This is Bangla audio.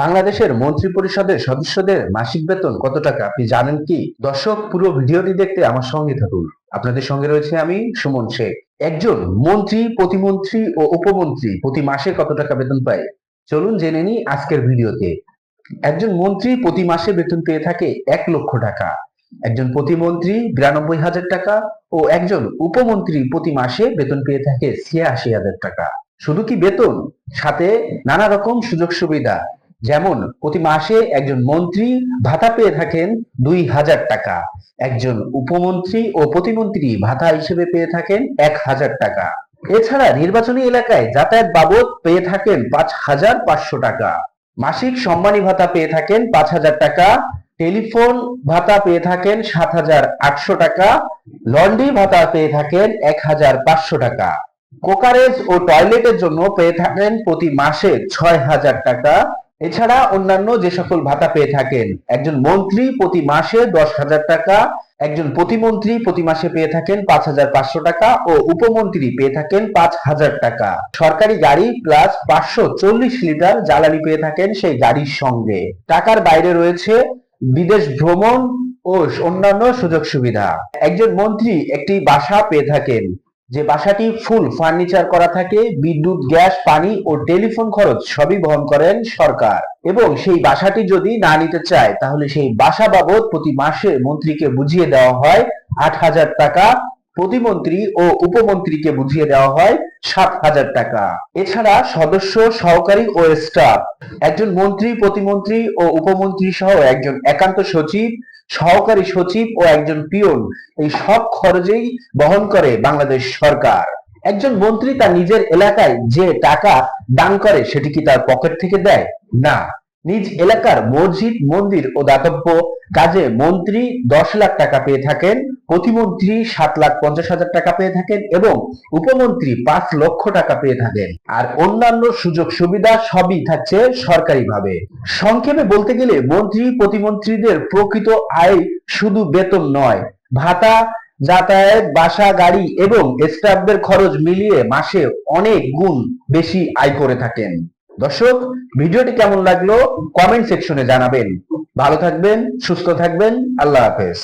বাংলাদেশের মন্ত্রী পরিষদের সদস্যদের মাসিক বেতন কত টাকা? আপনি জানেন কি? দর্শক, পুরো ভিডিওটি দেখতে আমার সঙ্গে থাকুন। আপনাদের সঙ্গে রয়েছে আমি, সুমন শেখ। একজন মন্ত্রী, প্রতিমন্ত্রী ও উপমন্ত্রী প্রতি মাসে কত টাকা বেতন পায়? চলুন জেনে নিই আজকের ভিডিওতে। একজন মন্ত্রী প্রতি মাসে বেতন পেয়ে থাকে এক লক্ষ টাকা। একজন প্রতিমন্ত্রী বিরানব্বই হাজার টাকা ও একজন উপমন্ত্রী প্রতি মাসে বেতন পেয়ে থাকে ছিয়াশি হাজার টাকা। শুধু কি বেতন? সাথে নানা রকম সুযোগ সুবিধা যেমন প্রতি মাসে একজন মন্ত্রী ভাতা পেয়ে থাকেন দুই হাজার টাকা। একজন উপমন্ত্রী ও প্রতিমন্ত্রী ভাতা হিসেবে পেয়ে থাকেন এক হাজার টাকা। এছাড়া নির্বাচনী এলাকায় যাতায়াত বাবদ পেয়ে থাকেন পাঁচ হাজার পাঁচশো টাকা। মাসিক সম্মানী ভাতা পেয়ে থাকেন পাঁচ হাজার টাকা। টেলিফোন ভাতা পেয়ে থাকেন সাত হাজার আটশো টাকা। লন্ড্রি ভাতা পেয়ে থাকেন এক হাজার পাঁচশো টাকা। কোকারেজ ও টয়লেটের জন্য পেয়ে থাকেন প্রতি মাসে ছয় হাজার টাকা। এছাড়া অন্যান্য যে সকল ভাতা পেয়ে থাকেন, একজন মন্ত্রী প্রতি মাসে দশ হাজার টাকা, একজন প্রতিমন্ত্রী প্রতি মাসে পেয়ে থাকেন পাঁচ হাজার পাঁচশো টাকা ও উপমন্ত্রী পেয়ে থাকেন পাঁচ হাজার টাকা। সরকারি গাড়ি প্লাস পাঁচশো চল্লিশ লিটার জ্বালানি পেয়ে থাকেন সেই গাড়ির সঙ্গে। টাকার বাইরে রয়েছে বিদেশ ভ্রমণ ও অন্যান্য সুযোগ সুবিধা। একজন মন্ত্রী একটি বাসা পেয়ে থাকেন। যে বাসাটি ফুল ফার্নিচার করা থাকে, বিদ্যুৎ, গ্যাস, পানি ও টেলিফোন খরচ সবই বহন করেন সরকার। এবং সেই বাসাটি যদি না নিতে চায়, তাহলে সেই বাসা বাবদ প্রতি মাসে মন্ত্রীকে বুঝিয়ে দেওয়া হয় আট হাজার টাকা প্রতিমন্ত্রী ও উপমন্ত্রীকে বুঝিয়ে দেওয়া হয় সাত হাজার টাকা। এছাড়া সদস্য, সহকারী ও স্টাফ। একজন মন্ত্রী, প্রতিমন্ত্রী ও উপমন্ত্রী সহ একজন একান্ত সচিব, সহকারী সচিব ও একজন পিয়ন এই সব খরচেই বহন করে বাংলাদেশ সরকার। একজন মন্ত্রী তার নিজের এলাকায় যে টাকা দান করে, সেটি কি তার পকেট থেকে দেয়? না। নিজ এলাকার মসজিদ, মন্দির ও দাতব্য কাজে মন্ত্রী দশ লাখ টাকা পেয়ে থাকেন, প্রতিমন্ত্রী সাত লাখ পঞ্চাশ হাজার টাকা পেয়ে থাকেন এবং উপমন্ত্রী পাঁচ লক্ষ টাকা পেয়ে থাকেন। আর অন্যান্য সুযোগ সুবিধা সবই থাকছে সরকারিভাবে। সংক্ষেপে বলতে গেলে মন্ত্রী, প্রতিমন্ত্রীদের প্রকৃত আয় শুধু বেতন নয়, ভাতা, যাতায়াত, বাসা, গাড়ি এবং স্টাফদের খরচ মিলিয়ে মাসে অনেক গুণ বেশি আয় করে থাকেন। দর্শক ভিডিওটি কেমন লাগল? কমেন্ট সেকশনে জানাবেন। ভালো থাকবেন সুস্থ থাকবেন আল্লাহ হাফেজ।